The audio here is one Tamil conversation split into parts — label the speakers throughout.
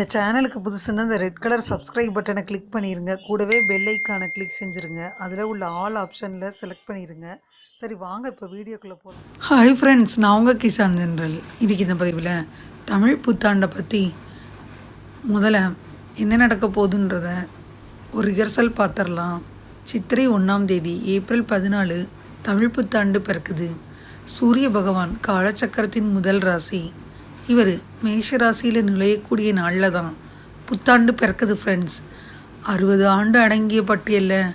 Speaker 1: இந்த சேனலுக்கு புதுசுன்னா இந்த ரெட் கலர் சப்ஸ்கிரைப் பட்டனை கிளிக் பண்ணிடுங்க கூடவே பெல் ஐக்கானை கிளிக் செஞ்சுருங்க. அதில் உள்ள ஆல் ஆப்ஷனில் செலக்ட் பண்ணிடுங்க சரி வாங்க இப்போ வீடியோக்குள்ளே போகலாம் ஹாய் ஃப்ரெண்ட்ஸ் நான் உங்கள் கிசான் ஜென்ரல். இன்றைக்கி இந்த பதிவில் தமிழ் புத்தாண்டை பற்றி முதல்ல என்ன நடக்க போகுதுன்றத ஒரு ரிஹர்சல் பார்த்துடலாம் சித்திரை ஒன்றாம் தேதி ஏப்ரல் பதினாலு தமிழ் புத்தாண்டு பிறக்குது. சூரிய பகவான் காலச்சக்கரத்தின் முதல் ராசி. இவர் மேஷ ராசியில் நுழையக்கூடிய நாளில் தான் புத்தாண்டு பிறக்குது ஃப்ரெண்ட்ஸ் அறுபது ஆண்டு அடங்கிய பட்டியலில்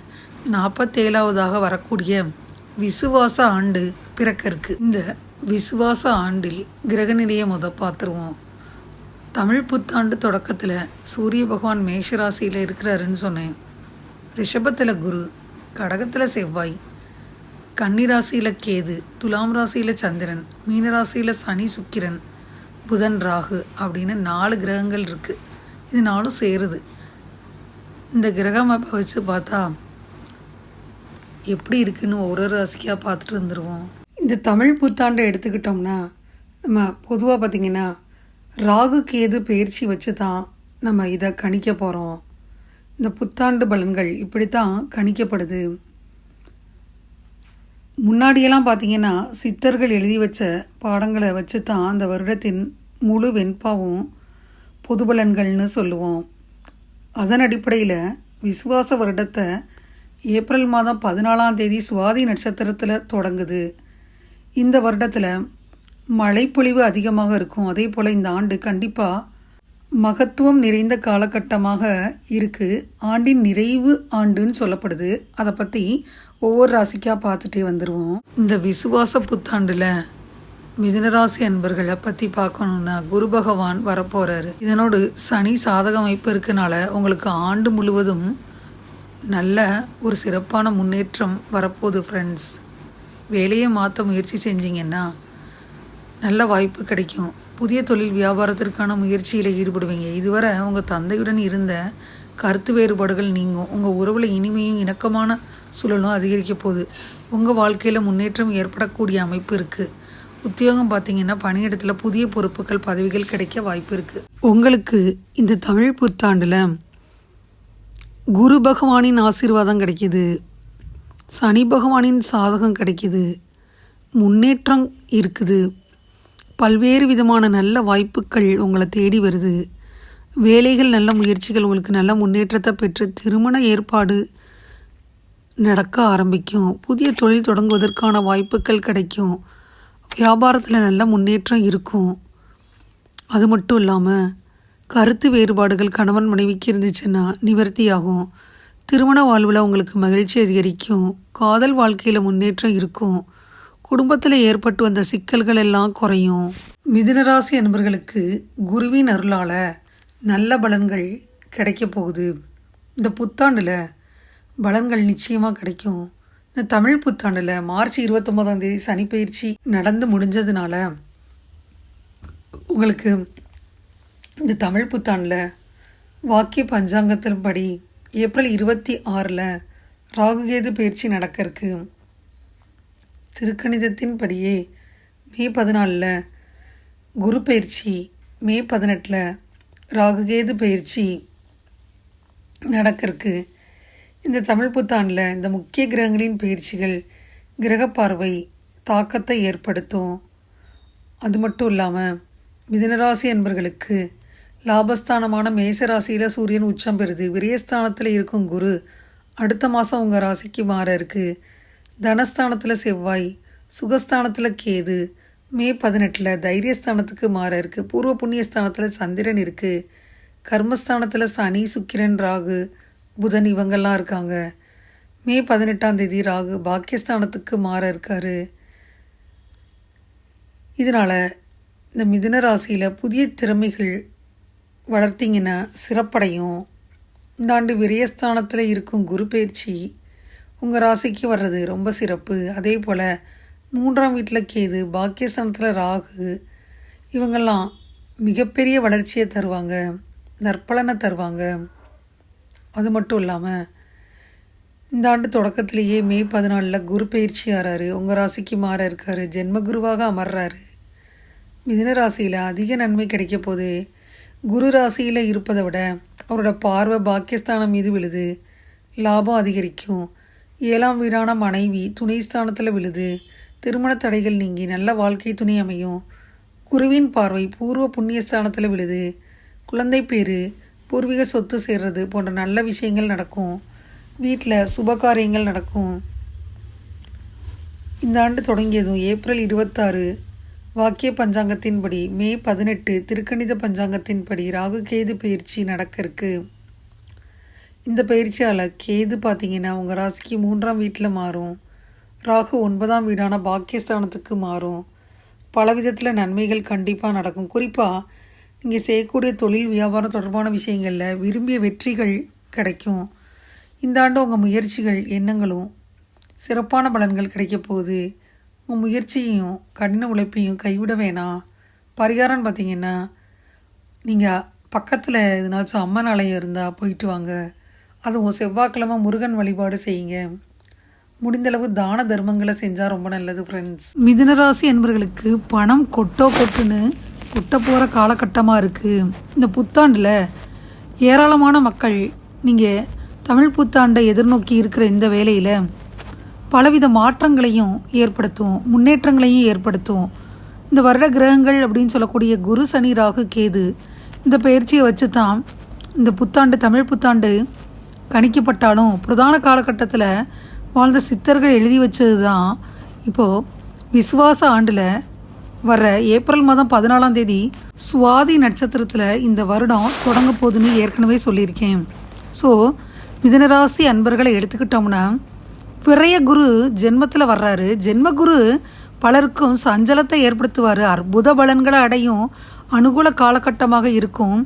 Speaker 1: நாற்பத்தேழாவதாக வரக்கூடிய விசுவாச ஆண்டு பிறக்க இருக்கு இந்த விசுவாச ஆண்டில் கிரக நிலையை முத பார்த்துருவோம். தமிழ் புத்தாண்டு தொடக்கத்தில் சூரிய பகவான் மேஷ ராசியில் இருக்கிறாருன்னு சொன்னேன். ரிஷபத்தில் குரு கடகத்தில் செவ்வாய் கன்னிராசியில் கேது துலாம் ராசியில் சந்திரன் மீனராசியில் சனி சுக்கிரன் புதன் ராகு அப்படின்னு நாலு கிரகங்கள் இருக்குது இது நாலும் சேருது. இந்த கிரக அப்போ வச்சு பார்த்தா எப்படி இருக்குன்னு ஒரு ஒரு ராசிக்காக பார்த்துட்டு வந்துடுவோம் இந்த தமிழ் புத்தாண்டை எடுத்துக்கிட்டோம்னா நம்ம பொதுவாக பார்த்திங்கன்னா ராகுக்கு எது பயிற்சி வச்சு தான் நம்ம இதை கணிக்க போகிறோம் இந்த புத்தாண்டு பலன்கள் இப்படி தான் கணிக்கப்படுது. முன்னாடியெல்லாம் பார்த்தீங்கன்னா சித்தர்கள் எழுதி வச்ச பாடங்களை வச்சு தான் அந்த வருடத்தின் முழு வெண்பாவும் பொதுபலன்கள்னு சொல்லுவோம். அதன் அடிப்படையில் விசுவாச வருடத்தை ஏப்ரல் மாதம் பதினாலாம் தேதி சுவாதி நட்சத்திரத்தில் தொடங்குது. இந்த வருடத்தில் மழைப்பொழிவு அதிகமாக இருக்கும். அதே போல் இந்த ஆண்டு கண்டிப்பாக மகத்துவம் நிறைந்த காலகட்டமாக இருக்குது ஆண்டின் நிறைவு ஆண்டுன்னு சொல்லப்படுது. அதை பற்றி ஒவ்வொரு ராசிக்காக பார்த்துட்டே வந்துடுவோம் இந்த விசுவாச புத்தாண்டில் மிதுனராசி அன்பர்களை பற்றி பார்க்கணுன்னா குரு பகவான் வரப்போகிறாரு இதனோடு சனி சாதக அமைப்பு இருக்கனால உங்களுக்கு ஆண்டு முழுவதும் நல்ல ஒரு சிறப்பான முன்னேற்றம் வரப்போகுது ஃப்ரெண்ட்ஸ் வேலையை மாற்ற முயற்சி செஞ்சீங்கன்னா நல்ல வாய்ப்பு கிடைக்கும். புதிய தொழில் வியாபாரத்திற்கான முயற்சியில் ஈடுபடுவீங்க. இதுவரை உங்கள் தந்தையுடன் இருந்த கருத்து வேறுபாடுகள் நீங்கும். உங்கள் உறவில் இனிமையும் இணக்கமான சூழலும் அதிகரிக்க போகுது. உங்கள் வாழ்க்கையில் முன்னேற்றம் ஏற்படக்கூடிய அமைப்பு இருக்குது உத்தியோகம் பார்த்தீங்கன்னா பணியிடத்தில் புதிய பொறுப்புகள் பதவிகள் கிடைக்க வாய்ப்பு இருக்குது உங்களுக்கு இந்த தமிழ் புத்தாண்டில் குரு பகவானின் ஆசீர்வாதம் கிடைக்கிது. சனி பகவானின் சாதகம் கிடைக்கிது. முன்னேற்றம் இருக்குது. பல்வேறு விதமான நல்ல வாய்ப்புகள் உங்களை தேடி வருது. வேலைகள் நல்ல முயற்சிகள் உங்களுக்கு நல்ல முன்னேற்றத்தை பெற்று திருமண ஏற்பாடு நடக்க ஆரம்பிக்கும். புதிய தொழில் தொடங்குவதற்கான வாய்ப்புகள் கிடைக்கும். வியாபாரத்தில் நல்ல முன்னேற்றம் இருக்கும். அது மட்டும் இல்லாமல் கருத்து வேறுபாடுகள் கணவன் மனைவிக்கு இருந்துச்சுன்னா நிவர்த்தியாகும். திருமண வாழ்வில் உங்களுக்கு மகிழ்ச்சி அதிகரிக்கும். காதல் வாழ்க்கையில் முன்னேற்றம் இருக்கும். குடும்பத்தில் ஏற்பட்டு வந்த சிக்கல்கள் எல்லாம் குறையும். மிதுனராசி அன்பர்களுக்கு குருவின் அருளால் நல்ல பலன்கள் கிடைக்க போகுது. இந்த புத்தாண்டில் பலன்கள் நிச்சயமாக கிடைக்கும். இந்த தமிழ் புத்தாண்டில் மார்ச் இருபத்தொம்போதாம் தேதி சனிப்பயிற்சி நடந்து முடிஞ்சதுனால உங்களுக்கு இந்த தமிழ் புத்தாண்டில் வாக்கிய பஞ்சாங்கத்தின் படி ஏப்ரல் இருபத்தி ஆறில் ராகுகேது பயிற்சி நடக்க இருக்குது திருக்கணிதத்தின் படியே மே பதினாலில் குரு பயிற்சி மே பதினெட்டில் ராகுகேது பயிற்சி நடக்கிறதுக்கு இந்த தமிழ் புத்தாண்டில் இந்த முக்கிய கிரகங்களின் பயிற்சிகள் கிரகப்பார்வை தாக்கத்தை ஏற்படுத்தும். அது மட்டும் இல்லாமல் மிதனராசி என்பர்களுக்கு லாபஸ்தானமான மேசராசியில் சூரியன் உச்சம் பெறுது. விரயஸ்தானத்தில் இருக்கும் குரு அடுத்த மாதம் உங்கள் ராசிக்கு மாற இருக்குது தனஸ்தானத்தில் செவ்வாய் சுகஸ்தானத்தில் கேது மே பதினெட்டில் தைரியஸ்தானத்துக்கு மாற இருக்குது பூர்வ புண்ணியஸ்தானத்தில் சந்திரன் இருக்குது கர்மஸ்தானத்தில் சனி சுக்கிரன் ராகு புதன் இவங்கெல்லாம் இருக்காங்க. மே பதினெட்டாம் தேதி ராகு பாக்கியஸ்தானத்துக்கு மாற இருக்காரு. இதனால் இந்த மிதுன ராசியில் புதிய திறமைகள் வளர்த்திங்கன்னா சிறப்படையும். இந்த ஆண்டு விரயஸ்தானத்தில் இருக்கும் குரு பயிற்சி உங்கள் ராசிக்கு வர்றது ரொம்ப சிறப்பு. அதே போல் மூன்றாம் வீட்டில் கேது பாக்கியஸ்தானத்தில் ராகு இவங்கெல்லாம் மிகப்பெரிய வளர்ச்சியை தருவாங்க நற்பலனை தருவாங்க. அது மட்டும் இல்லாமல் இந்த ஆண்டு தொடக்கத்திலேயே மே பதினாலில் குரு பயிற்சி ஆறாரு. உங்கள் ராசிக்கு மாற இருக்காரு. ஜென்ம குருவாக அமர்றாரு. மிதன ராசியில் அதிக நன்மை கிடைக்க போது குரு ராசியில் இருப்பதை விட அவரோட பார்வை பாக்கியஸ்தானம் மீது விழுது. லாபம் அதிகரிக்கும். ஏழாம் வீடான மனைவி துணை ஸ்தானத்தில் விழுது. திருமண தடைகள் நீங்கி நல்ல வாழ்க்கை துணை அமையும். குருவின் பார்வை பூர்வ புண்ணியஸ்தானத்தில் விழுது. குழந்தை பேரு பூர்வீக சொத்து சேர்றது போன்ற நல்ல விஷயங்கள் நடக்கும். வீட்டில் சுபகாரியங்கள் நடக்கும். இந்த ஆண்டு தொடங்கியதும் ஏப்ரல் இருபத்தாறு. வாக்கிய பஞ்சாங்கத்தின்படி மே பதினெட்டு திருக்கணித பஞ்சாங்கத்தின்படி ராகு கேது பயிற்சி நடக்க இருக்குது இந்த பயிற்சியால் கேது பார்த்தீங்கன்னா உங்கள் ராசிக்கு மூன்றாம் வீட்டில் மாறும். ராகு ஒன்பதாம் வீடான பாக்கியஸ்தானத்துக்கு மாறும். பல விதத்தில் நன்மைகள் கண்டிப்பாக நடக்கும். குறிப்பாக நீங்கள் செய்யக்கூடிய தொழில் வியாபாரம் தொடர்பான விஷயங்களில் விரும்பிய வெற்றிகள் கிடைக்கும். இந்த ஆண்டு உங்கள் முயற்சிகள் எண்ணங்களும் சிறப்பான பலன்கள் கிடைக்க போகுது. உங்கள் முயற்சியையும் கடின உழைப்பையும் கைவிட வேணாம். பரிகாரம்னு பார்த்தீங்கன்னா நீங்கள் பக்கத்தில் எதுனாச்சும் அம்மன் ஆலயம் இருந்தால் போயிட்டு வாங்க. அதுவும் செவ்வாய்க்கிழமை முருகன் வழிபாடு செய்யுங்க. முடிந்தளவு தான தர்மங்களை செஞ்சால் ரொம்ப நல்லது ஃப்ரெண்ட்ஸ் மிதுனராசி என்பவர்களுக்கு பணம் கொட்டோ கொட்டுன்னு கொட்ட போகிற காலகட்டமாக இருக்குது இந்த புத்தாண்டில் ஏராளமான மக்கள் நீங்கள் தமிழ் புத்தாண்டை எதிர்நோக்கி இருக்கிற இந்த வேலையில் பலவித மாற்றங்களையும் ஏற்படுத்தும் முன்னேற்றங்களையும் ஏற்படுத்தும். இந்த வருட கிரகங்கள் அப்படின்னு சொல்லக்கூடிய குரு சனி ராகு கேது இந்த பயிற்சியை வச்சு தான் இந்த புத்தாண்டு தமிழ் புத்தாண்டு கணிக்கப்பட்டாலும் பிரதான காலகட்டத்தில் வாழ்ந்த சித்தர்கள் எழுதி வச்சது தான் இப்போது விசுவாச ஆண்டில் வர ஏப்ரல் மாதம் பதினாலாம் தேதி சுவாதி நட்சத்திரத்தில் இந்த வருடம் தொடங்க போகுதுன்னு ஏற்கனவே சொல்லியிருக்கேன். ஸோ மிதனராசி அன்பர்களை எடுத்துக்கிட்டோம்னா பிறைய குரு ஜென்மத்தில் வர்றாரு. ஜென்ம குரு பலருக்கும் சஞ்சலத்தை ஏற்படுத்துவார். அற்புத பலன்களை அடையும் அனுகூல காலகட்டமாக இருக்கும்.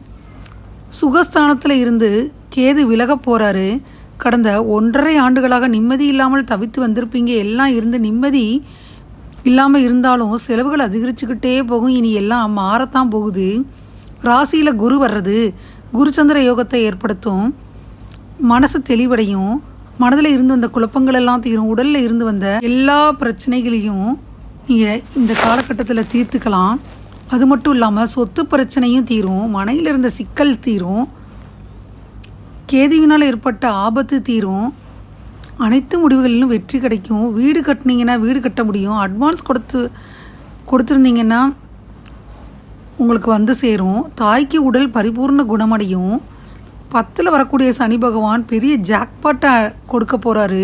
Speaker 1: சுகஸ்தானத்தில் இருந்து கேது விலகப் போகிறாரு கடந்த ஒன்றரை ஆண்டுகளாக நிம்மதி இல்லாமல் தவித்து வந்திருப்பீங்க. எல்லாம் இருந்து நிம்மதி இல்லாமல் இருந்தாலும் செலவுகள் அதிகரிச்சுக்கிட்டே போகும். இனி எல்லாம் மாறத்தான் போகுது. ராசியில் குரு வர்றது குருச்சந்திர யோகத்தை ஏற்படுத்தும். மனசு தெளிவடையும். மனதில் இருந்து வந்த குழப்பங்கள் எல்லாம் தீரும். உடலில் இருந்து வந்த எல்லா பிரச்சனைகளையும் நீங்கள் இந்த காலகட்டத்தில் தீர்த்துக்கலாம். அது மட்டும் இல்லாமல் சொத்து பிரச்சனையும் தீரும். மனையில் இருந்த சிக்கல் தீரும். கேதுவினால் ஏற்பட்ட ஆபத்து தீரும். அனைத்து முடிவுகளிலும் வெற்றி கிடைக்கும். வீடு கட்டினீங்கன்னா வீடு கட்ட முடியும். அட்வான்ஸ் கொடுத்து கொடுத்துருந்தீங்கன்னா உங்களுக்கு வந்து சேரும். தாய்க்கு உடல் பரிபூர்ண குணமடையும். பத்தில் வரக்கூடிய சனி பகவான் பெரிய ஜாக்பாட்டை கொடுக்க போகிறாரு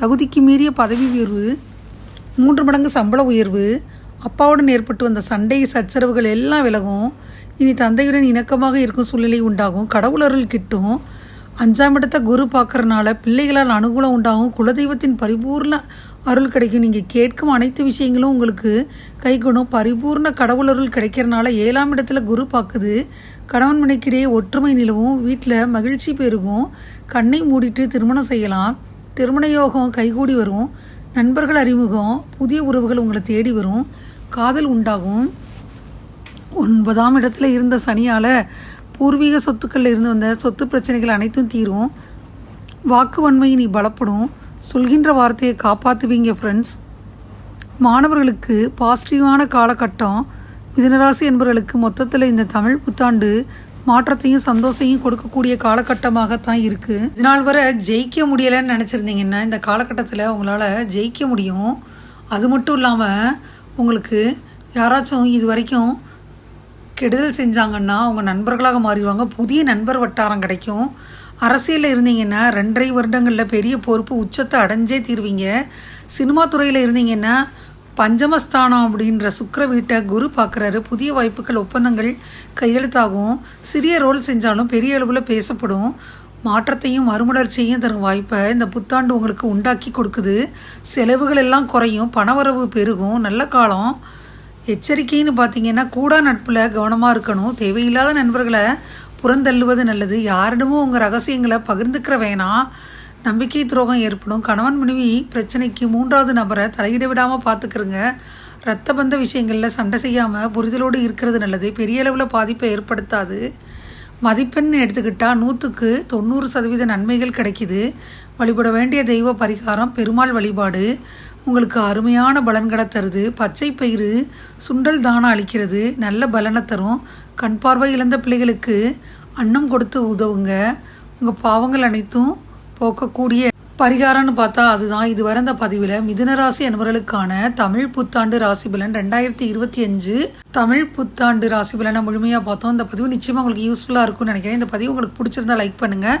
Speaker 1: தகுதிக்கு மீறிய பதவி உயர்வு மூன்று மடங்கு சம்பள உயர்வு அப்பாவுடன் ஏற்பட்டு வந்த சண்டை சச்சரவுகள் எல்லாம் விலகும். இனி தந்தையுடன் இணக்கமாக இருக்கும் சூழ்நிலை உண்டாகும். கடவுளர்கள் கிட்டும். அஞ்சாம் இடத்த குரு பார்க்குறனால பிள்ளைகளால் அனுகூலம் உண்டாகும். குலதெய்வத்தின் பரிபூர்ண அருள் கிடைக்கும். நீங்கள் கேட்கும் அனைத்து விஷயங்களும் உங்களுக்கு கைகூடும். பரிபூர்ண கடவுள் அருள் கிடைக்கிறனால ஏழாம் இடத்துல குரு பார்க்குது. கணவன் மனைக்கிடையே ஒற்றுமை நிலவும். வீட்டில் மகிழ்ச்சி பெருகும். கண்ணை மூடிட்டு திருமணம் செய்யலாம். திருமண யோகம் கைகூடி வரும். நண்பர்கள் அறிமுகம். புதிய உறவுகள் உங்களை தேடி வரும். காதல் உண்டாகும். ஒன்பதாம் இடத்துல இருந்த சனியால் பூர்வீக சொத்துக்களில் இருந்து வந்த சொத்து பிரச்சனைகள் அனைத்தும் தீரும். வாக்கு வன்மையை நீ பலப்படும். சொல்கின்ற வார்த்தையை காப்பாற்றுவீங்க ஃப்ரெண்ட்ஸ் மாணவர்களுக்கு பாசிட்டிவான காலகட்டம். மிதனராசி என்பவர்களுக்கு மொத்தத்தில் இந்த தமிழ் புத்தாண்டு மாற்றத்தையும் சந்தோஷத்தையும் கொடுக்கக்கூடிய காலகட்டமாகத்தான் இருக்குது இதனால் வரை ஜெயிக்க முடியலைன்னு நினச்சிருந்தீங்கன்னா இந்த காலகட்டத்தில் உங்களால் ஜெயிக்க முடியும். அது மட்டும் இல்லாமல் உங்களுக்கு யாராச்சும் இது வரைக்கும் கெடுதல் செஞ்சாங்கன்னா அவங்க நண்பர்களாக மாறிடுவாங்க. புதிய நண்பர் வட்டாரம் கிடைக்கும். அரசியலில் இருந்தீங்கன்னா ரெண்டரை வருடங்களில் பெரிய பொறுப்பு உச்சத்தை அடைஞ்சே தீர்வீங்க. சினிமா துறையில் இருந்தீங்கன்னா பஞ்சமஸ்தானம் அப்படின்ற சுக்கர வீட்டை குரு பார்க்குறாரு. புதிய வாய்ப்புகள் ஒப்பந்தங்கள் கையெழுத்தாகும். சிறிய ரோல் செஞ்சாலும் பெரிய அளவில் பேசப்படும். மாற்றத்தையும் மறுமலர்ச்சியையும் தரும் வாய்ப்பை இந்த புத்தாண்டு உங்களுக்கு உண்டாக்கி கொடுக்குது. செலவுகள் எல்லாம் குறையும். பணவரவு பெருகும். நல்ல காலம். எச்சரிக்கைன்னு பார்த்தீங்கன்னா கூடா நட்பில் கவனமாக இருக்கணும். தேவையில்லாத நண்பர்களை புறந்தள்ளுவது நல்லது. யாரிடமும் உங்கள் ரகசியங்களை பகிர்ந்துக்கிற வேணாம் நம்பிக்கை துரோகம் ஏற்படும். கணவன் மனைவி பிரச்சனைக்கு மூன்றாவது நபரை தலையிட விடாமல் பார்த்துக்கிறங்க ரத்த பந்த விஷயங்களில் சண்டை செய்யாமல் புரிதலோடு இருக்கிறது நல்லது. பெரிய அளவில் பாதிப்பை ஏற்படுத்தாது. மதிப்பெண் எடுத்துக்கிட்டால் நூற்றுக்கு தொண்ணூறு சதவீத நன்மைகள் கிடைக்கிது. வழிபட வேண்டிய தெய்வ பரிகாரம் பெருமாள் வழிபாடு உங்களுக்கு அருமையான பலன்களை தருது. பச்சை பயிறு சுண்டல் தானம் அளிக்கிறது. நல்ல பலனை தரும். கண் பார்வை இழந்த பிள்ளைகளுக்கு அன்னம் கொடுத்து உதவுங்க. உங்கள் பாவங்கள் அனைத்தும் போக்கக்கூடிய பரிகாரம்னு பார்த்தா அதுதான். இதுவரை இந்த பதிவில் மிதுன ராசி அன்பர்களுக்கான தமிழ் புத்தாண்டு ராசி பலன் ரெண்டாயிரத்தி இருபத்தி அஞ்சு. தமிழ் புத்தாண்டு ராசி பலனை முழுமையாக பார்த்தோம். இந்த பதிவு நிச்சயமாக உங்களுக்கு யூஸ்ஃபுல்லாக இருக்கும்னு நினைக்கிறேன். இந்த பதிவு உங்களுக்கு பிடிச்சிருந்தா லைக் பண்ணுங்கள்